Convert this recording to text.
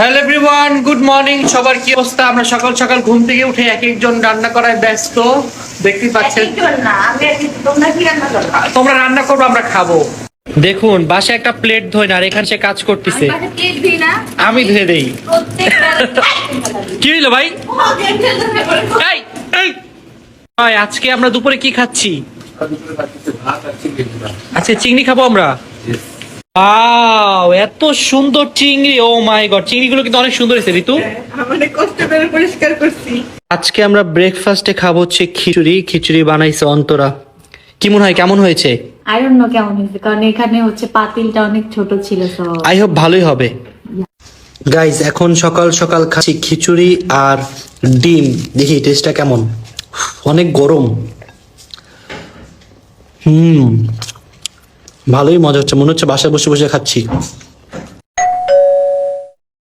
Hello everyone good morning সবার কি অবস্থা? আমরা সকাল সকাল ঘুম থেকে উঠে এক একজন রান্না করায় ব্যস্ত। দেখতে পাচ্ছেন? তোমরা রান্না করো? করব আমরা খাব। দেখুন বাসে একটা প্লেট ধোয় না আর এখানে সে কাজ করতেছে। আমি ধুয়ে দেই। কি হইল ভাই? ভাই আজকে আমরা দুপুরে কি খাচ্ছি? আজকে চিংড়ি খাব আমরা? Wow, এত সুন্দর চিংড়ি ও মাই গড চিংড়িগুলো কিন্তু অনেক সুন্দর হয়েছে ঋতু। অনেক কষ্ট করে পরিষ্কার করছি। আজকে আমরা ব্রেকফাস্টে খাব হচ্ছে খিচুড়ি খিচুড়ি বানাইছে অন্তরা। কি মনে হয় কেমন হয়েছে? আই ডোন্ট নো কেমন হয়েছে কারণ এখানে হচ্ছে পাতিলটা অনেক ছোট ছিল তো আই হোপ ভালোই হবে। গাইজ এখন সকাল সকাল খাচ্ছি খিচুড়ি আর ডিম। দেখি টেস্টটা কেমন? অনেক গরম। হুম। ভালোই মজা হচ্ছে মনে হচ্ছে বাসায় বসে বসে খাচ্ছি।